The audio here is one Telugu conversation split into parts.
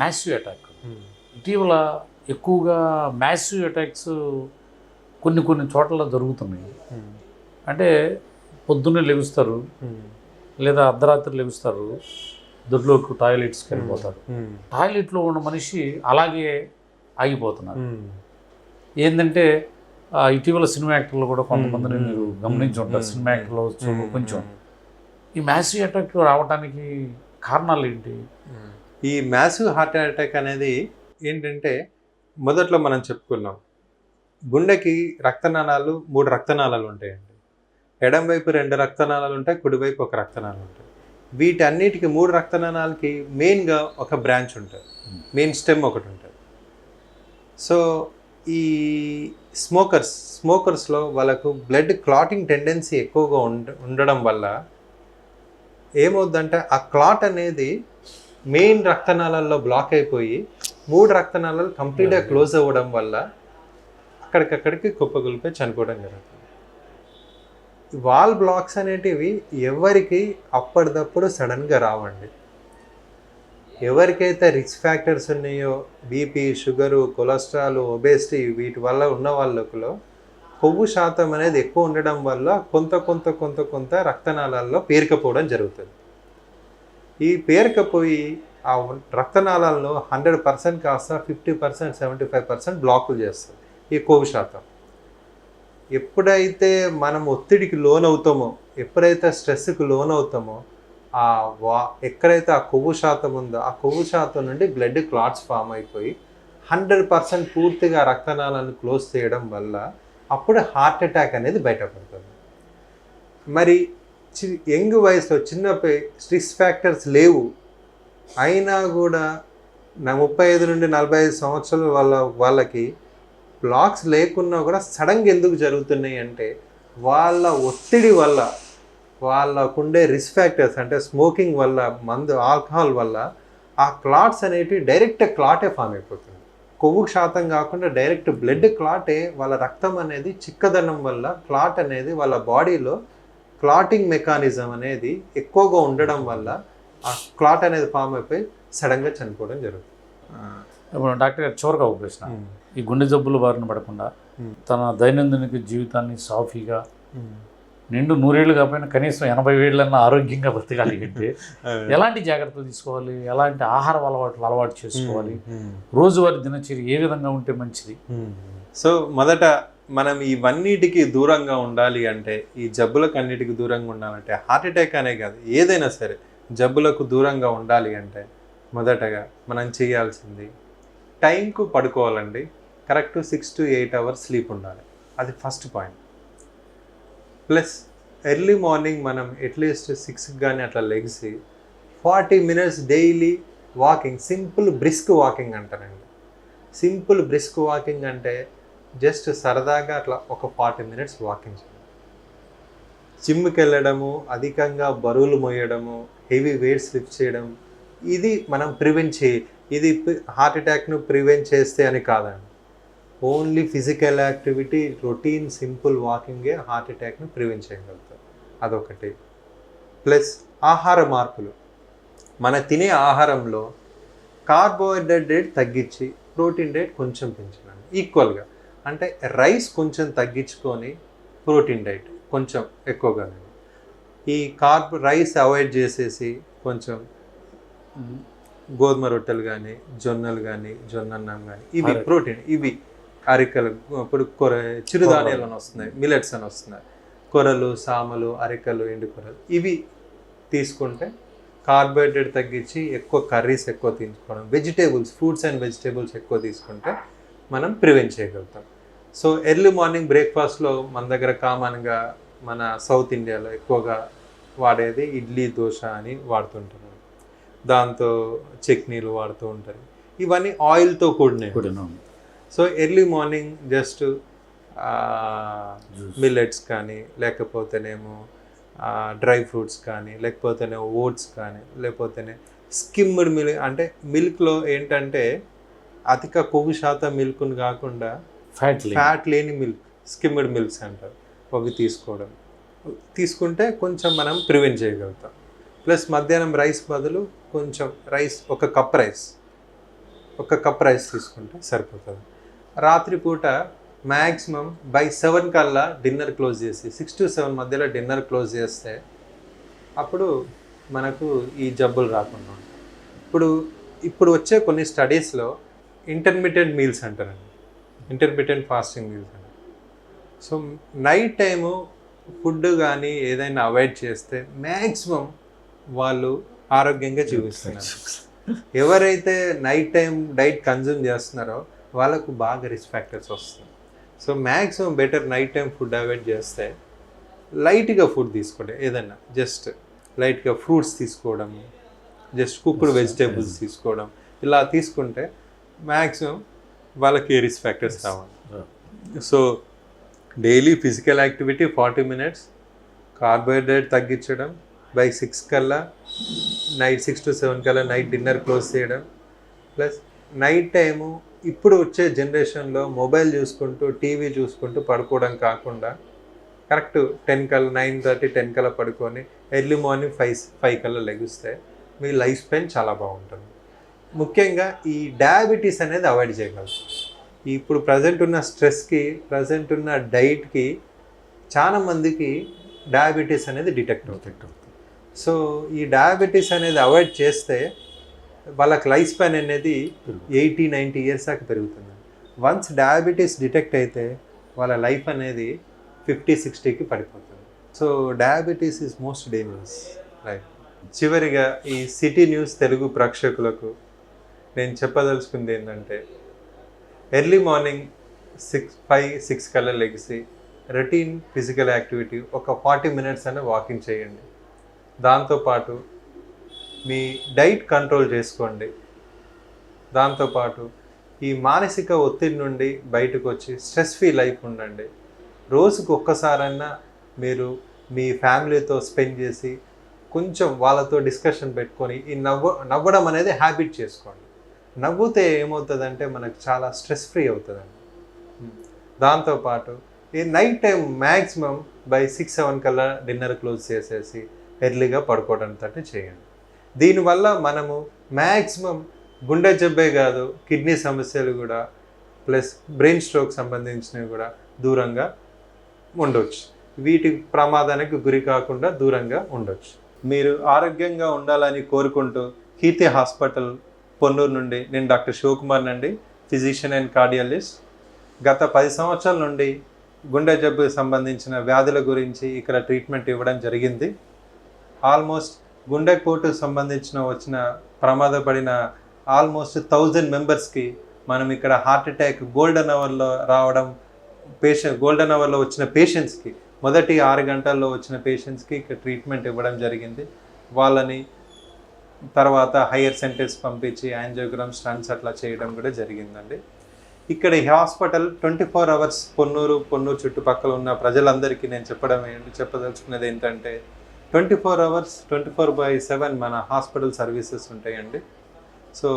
మ్యాసివ్ అటాక్ ఇటీవల ఎక్కువగా మ్యాసివ్ అటాక్స్ కొన్ని కొన్ని చోట్ల జరుగుతున్నాయి. అంటే పొద్దున్నే లెగుస్తారు లేదా అర్ధరాత్రి లెగుస్తారు దొడ్లోకి టాయిలెట్స్కి వెళ్ళిపోతారు. టాయిలెట్లో ఉన్న మనిషి అలాగే ఆగిపోతున్నారు. ఏంటంటే ఇటీవల సినిమా యాక్టర్లు కూడా కొంతమందిని మీరు గమనించి ఉంటారు సినిమా యాక్టర్లు కొంచెం. ఈ మ్యాసివ్ అటాక్ రావడానికి కారణాలు ఏంటి? ఈ మ్యాసివ్ హార్ట్ అటాక్ అనేది ఏంటంటే మొదట్లో మనం చెప్పుకున్నాం. గుండెకి రక్తనాళాలు మూడు రక్తనాళాలు ఉంటాయండి. ఎడం వైపు రెండు రక్తనాళాలు ఉంటాయి కుడివైపు ఒక రక్తనాళం ఉంటాయి. వీటన్నిటికి మూడు రక్తనాళాలకి మెయిన్గా ఒక బ్రాంచ్ ఉంటుంది. మెయిన్ స్టెమ్ ఒకటి ఉంటుంది. సో ఈ స్మోకర్స్ స్మోకర్స్లో వాళ్ళకు బ్లడ్ క్లాటింగ్ టెండెన్సీ ఎక్కువగా ఉండ ఉండడం వల్ల ఏమవుద్దంటే ఆ క్లాట్ అనేది మెయిన్ రక్తనాళాల్లో బ్లాక్ అయిపోయి మూడు రక్తనాళాలు కంప్లీట్గా క్లోజ్ అవ్వడం వల్ల అక్కడికక్కడికి కుప్పగొలిపోయి చనిపోవడం జరుగుతుంది. వాల్ బ్లాక్స్ అనేటివి ఎవరికి అప్పటిదప్పుడు సడన్గా రావండి. ఎవరికైతే రిస్క్ ఫ్యాక్టర్స్ ఉన్నాయో బీపీ షుగరు కొలెస్ట్రాల్ ఒబేసిటీ వీటి వల్ల ఉన్న వాళ్ళలో కొవ్వు శాతం అనేది ఎక్కువ ఉండడం వల్ల కొంత కొంత కొంత కొంత రక్తనాళాల్లో పేరుకపోవడం జరుగుతుంది. ఈ పేరకపోయి ఆ రక్తనాళాల్లో హండ్రెడ్ పర్సెంట్ కాస్త fifty percent seventy five percent బ్లాకులు చేస్తుంది ఈ కొవ్వు శాతం. ఎప్పుడైతే మనం ఒత్తిడికి లోనవుతామో ఎప్పుడైతే స్ట్రెస్కి లోనవుతామో ఆ వా ఎక్కడైతే ఆ కొవ్వు శాతం ఉందో ఆ కొవ్వు శాతం నుండి బ్లడ్ క్లాట్స్ ఫామ్ అయిపోయి హండ్రెడ్ పర్సెంట్ పూర్తిగా రక్తనాళాలను క్లోజ్ చేయడం వల్ల అప్పుడు హార్ట్ అటాక్ అనేది బయటపడుతుంది. మరి యంగ్ వయసులో చిన్నపై స్ట్రిక్స్ ఫ్యాక్టర్స్ లేవు. అయినా కూడా నా ముప్పై ఐదు నుండి నలభై ఐదు సంవత్సరాల వాళ్ళ వాళ్ళకి బ్లాక్స్ లేకున్నా కూడా సడన్గా ఎందుకు జరుగుతున్నాయి అంటే వాళ్ళ ఒత్తిడి వల్ల వాళ్ళకుండే రిస్క్ ఫ్యాక్టర్స్ అంటే స్మోకింగ్ వల్ల మందు ఆల్కహాల్ వల్ల ఆ క్లాట్స్ అనేటివి డైరెక్ట్ క్లాటే ఫామ్ అయిపోతుంది కొవ్వు శాతం కాకుండా డైరెక్ట్ బ్లడ్ క్లాటే వాళ్ళ రక్తం అనేది చిక్కదనం వల్ల క్లాట్ అనేది వాళ్ళ బాడీలో క్లాటింగ్ మెకానిజం అనేది ఎక్కువగా ఉండడం వల్ల ఆ క్లాట్ అనేది ఫామ్ అయిపోయి సడన్గా చనిపోవడం జరుగుతుంది. ఇప్పుడు డాక్టర్ గారు చివరిగా ఒక ప్రశ్న. ఈ గుండె జబ్బులు బారిన పడకుండా. తన దైనందిన జీవితాన్ని సాఫీగా నిండు నూరేళ్ళు కాకపోయినా కనీసం ఎనభై ఏళ్ళన్నా ఆరోగ్యంగా బతకాలి అంటే ఎలాంటి జాగ్రత్తలు తీసుకోవాలి? ఎలాంటి ఆహార అలవాట్లు అలవాటు చేసుకోవాలి? రోజువారీ దినచర్య ఏ విధంగా ఉంటే మంచిది? సో మొదట మనం ఇవన్నిటికి దూరంగా ఉండాలి అంటే ఈ జబ్బులకు అన్నిటికీ దూరంగా ఉండాలంటే హార్ట్ అటాక్ అనే కాదు ఏదైనా సరే జబ్బులకు దూరంగా ఉండాలి అంటే మొదటగా మనం చేయాల్సింది టైంకు పడుకోవాలండి. Correct six to eight hours sleep ఉండాలి. అది first point plus early morning మనం అట్లీస్ట్ సిక్స్కి కానీ అట్లా లెగ్సి forty minutes daily walking simple brisk walking అంటారండి. సింపుల్ బ్రిస్క్ వాకింగ్ అంటే జస్ట్ సరదాగా అట్లా ఒక ఫార్టీ మినిట్స్ వాకింగ్ చేయాలి. జిమ్కి వెళ్ళడము అధికంగా బరువులు మోయడము హెవీ వెయిట్స్ లిఫ్ట్ చేయడం ఇది మనం ప్రివెంట్ చేయి ఇది హార్ట్ అటాక్ను ప్రివెంట్ చేస్తే అని కాదండి. Only physical activity routine simple వాకింగే heart అటాక్ను ప్రివెంట్ చేయగలుగుతారు అదొకటి. ప్లస్ ఆహార మార్పులు. మన తినే ఆహారంలో కార్బోహైడ్రేట్ రేట్ తగ్గించి ప్రోటీన్ రేట్ కొంచెం పెంచడం ఈక్వల్గా. అంటే రైస్ కొంచెం తగ్గించుకొని ప్రోటీన్ డైట్ కొంచెం ఎక్కువగా ఈ కార్బ్ రైస్ అవాయిడ్ చేసేసి కొంచెం గోధుమ రొట్టెలు కానీ జొన్నలు కానీ జొన్నన్నం కానీ ఇవి. ప్రోటీన్ ఇవి అరికలు ఇప్పుడు కొర చిరుధాన్యాలు అని వస్తున్నాయి మిలెట్స్ అని వస్తున్నాయి. కొరలు సామలు అరికలు ఎండు కొరలు ఇవి తీసుకుంటే కార్బోహైడ్రేట్ తగ్గించి ఎక్కువ కర్రీస్ ఎక్కువ తీసుకోవడం వెజిటేబుల్స్ ఫ్రూట్స్ అండ్ వెజిటేబుల్స్ ఎక్కువ తీసుకుంటే మనం ప్రివెంట్ చేయగలుగుతాం సో ఎర్లీ మార్నింగ్ బ్రేక్ఫాస్ట్లో మన దగ్గర కామన్గా మన సౌత్ ఇండియాలో ఎక్కువగా వాడేది ఇడ్లీ దోశ అని వాడుతుంటారు దాంతో చట్నీలు వాడుతూ ఉంటారు ఇవన్నీ ఆయిల్తో కూడినవి కూడాను. So early morning just. Millets కానీ లేకపోతేనేమో డ్రై ఫ్రూట్స్ కానీ లేకపోతేనే ఓట్స్ కానీ లేకపోతేనే స్కిమ్డ్ మిల్క్ అంటే మిల్క్లో ఏంటంటే అధిక కొవ్వు శాతం మిల్క్ని కాకుండా ఫ్యాట్ ఫ్యాట్ లేని. మిల్క్ స్కిమ్డ్ మిల్క్స్ అంటారు. అవి తీసుకోవడం. తీసుకుంటే కొంచెం మనం ప్రివెంట్ చేయగలుగుతాం. ప్లస్ మధ్యాహ్నం రైస్ బదులు కొంచెం రైస్ ఒక కప్ రైస్ ఒక కప్ రైస్ తీసుకుంటే సరిపోతుంది. రాత్రిపూట మ్యాక్సిమం బై సెవెన్ కల్లా డిన్నర్ క్లోజ్ చేసి సిక్స్ టు సెవెన్ మధ్యలో డిన్నర్ క్లోజ్ చేస్తే అప్పుడు మనకు ఈ జబ్బులు రాకుండా ఇప్పుడు ఇప్పుడు వచ్చే కొన్ని స్టడీస్లో ఇంటర్మీడియట్ మీల్స్ అంటారండి. ఇంటర్మీడియట్ ఫాస్టింగ్ మీల్స్ అంటారు. సో నైట్ టైము ఫుడ్ కానీ ఏదైనా అవాయిడ్ చేస్తే మ్యాక్సిమం వాళ్ళు ఆరోగ్యంగా జీవిస్తున్నారు. ఎవరైతే నైట్ టైం డైట్ కన్జ్యూమ్ చేస్తున్నారో వాళ్ళకు బాగా రిస్క్ ఫ్యాక్టర్స్ వస్తుంది so maximum better night time food avoid చేస్తే లైట్గా ఫుడ్ తీసుకోండి. ఏదన్నా జస్ట్ లైట్గా ఫ్రూట్స్ తీసుకోవడం జస్ట్ కుక్డ్ వెజిటేబుల్స్ తీసుకోవడం ఇలా తీసుకుంటే మ్యాక్సిమం వాళ్ళకి రిస్క్ ఫ్యాక్టర్స్ రావాలి so daily physical activity forty minutes carbohydrate తగ్గించడం బై సిక్స్ కల్లా నైట్ సిక్స్ టు సెవెన్ కల్లా నైట్ డిన్నర్ క్లోజ్ చేయడం. ప్లస్ నైట్ టైము ఇప్పుడు వచ్చే జనరేషన్లో మొబైల్ చూసుకుంటూ టీవీ చూసుకుంటూ పడుకోవడం కాకుండా కరెక్ట్ టెన్ కల్లా నైన్ థర్టీ టెన్ కల్లా పడుకొని ఎర్లీ మార్నింగ్ ఫైవ్ ఫైవ్ కల్లా లెగిస్తే మీ లైఫ్ స్పెన్ చాలా బాగుంటుంది. ముఖ్యంగా ఈ డయాబెటీస్ అనేది అవాయిడ్ చేయగలరు. ఇప్పుడు ప్రజెంట్ ఉన్న స్ట్రెస్కి ప్రజెంట్ ఉన్న డైట్కి చాలా మందికి డయాబెటీస్ అనేది డిటెక్ట్ అవుతుంది. సో ఈ డయాబెటీస్ అనేది అవాయిడ్ చేస్తే వాళ్ళకి లైఫ్ స్పాన్ అనేది ఎయిటీ నైంటీ ఇయర్స్ దాకా పెరుగుతుంది. వన్స్ డయాబెటీస్ డిటెక్ట్ అయితే వాళ్ళ లైఫ్ అనేది ఫిఫ్టీ సిక్స్టీకి పడిపోతుంది. So diabetes is most dangerous life చివరిగా ఈ సిటీ న్యూస్ తెలుగు ప్రేక్షకులకు నేను చెప్పదలుచుకుంది ఏంటంటే early morning six five six కల్లా లెగిసి రొటీన్ ఫిజికల్ యాక్టివిటీ ఒక ఫార్టీ మినిట్స్ అనే వాకింగ్ చేయండి. దాంతోపాటు మీ డైట్ కంట్రోల్ చేసుకోండి. దాంతోపాటు ఈ మానసిక ఒత్తిడి నుండి బయటకు వచ్చి స్ట్రెస్ ఫ్రీ లైఫ్ ఉండండి. రోజుకు ఒక్కసారైనా మీరు మీ ఫ్యామిలీతో స్పెండ్ చేసి కొంచెం వాళ్ళతో డిస్కషన్ పెట్టుకొని ఈ నవ్వ నవ్వడం అనేది హ్యాబిట్ చేసుకోండి. నవ్వుతే ఏమవుతుందంటే మనకు చాలా స్ట్రెస్ ఫ్రీ అవుతుందండి. దాంతోపాటు ఈ night time maximum by six seven కల్లా డిన్నర్ క్లోజ్ చేసేసి ఎర్లీగా పడుకోవడం తట్టు చేయండి. దీనివల్ల మనము మ్యాక్సిమం గుండె జబ్బే కాదు కిడ్నీ సమస్యలు కూడా ప్లస్ బ్రెయిన్ స్ట్రోక్ సంబంధించినవి కూడా దూరంగా ఉండొచ్చు. వీటి ప్రమాదానికి గురి కాకుండా దూరంగా ఉండొచ్చు. మీరు ఆరోగ్యంగా ఉండాలని కోరుకుంటూ కీర్తి హాస్పిటల్ పొన్నూరు నుండి నేను డాక్టర్ శివకుమార్ నండి ఫిజిషియన్ అండ్ కార్డియాలజిస్ట్. గత పది సంవత్సరాల నుండి గుండె జబ్బుకి సంబంధించిన వ్యాధుల గురించి ఇక్కడ ట్రీట్మెంట్ ఇవ్వడం జరిగింది. ఆల్మోస్ట్ గుండెపోటుకు సంబంధించిన వచ్చిన ప్రమాదపడిన ఆల్మోస్ట్ థౌజండ్ మెంబర్స్కి మనం ఇక్కడ హార్ట్ అటాక్ గోల్డెన్ అవర్లో రావడం పేషెంట్ గోల్డెన్ అవర్లో వచ్చిన పేషెంట్స్కి మొదటి ఆరు గంటల్లో వచ్చిన పేషెంట్స్కి ఇక్కడ ట్రీట్మెంట్ ఇవ్వడం జరిగింది. వాళ్ళని తర్వాత హయ్యర్ సెంటర్స్ పంపించి యాంజియోగ్రామ్ స్టన్స్ అట్లా చేయడం కూడా జరిగిందండి. ఇక్కడ ఈ hospital twenty four hours Ponnur Ponnur చుట్టుపక్కల ఉన్న ప్రజలందరికీ నేను చెప్పడం ఏంటి చెప్పదలుచుకున్నది ఏంటంటే twenty four hours twenty four by seven మన హాస్పిటల్ సర్వీసెస్ ఉంటాయండి. సో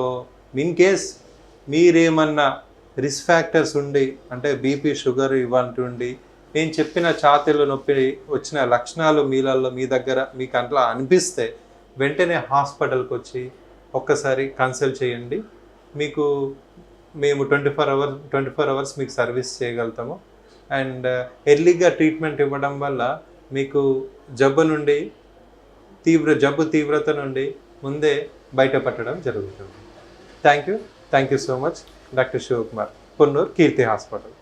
ఇన్ కేస్ మీరేమన్నా రిస్క్ ఫ్యాక్టర్స్ ఉండి అంటే బీపీ షుగర్ ఇవ్వంటుండి నేను చెప్పిన ఛాతీలో నొప్పి వచ్చిన లక్షణాలు మీలలో మీ దగ్గర మీకు అట్లా అనిపిస్తే వెంటనే హాస్పిటల్కి వచ్చి ఒక్కసారి కన్సల్ట్ చేయండి. మీకు మేము twenty four hours twenty four hours మీకు సర్వీస్ చేయగలుగుతాము. అండ్ ఎర్లీగా ట్రీట్మెంట్ ఇవ్వడం వల్ల మీకు జబ్బు నుండి తీవ్ర జబ్బు తీవ్రత నుండి ముందే బయటపట్టడం జరుగుతుంది. Thank you thank you so much doctor Shivakumar Ponnur Keerthi hospital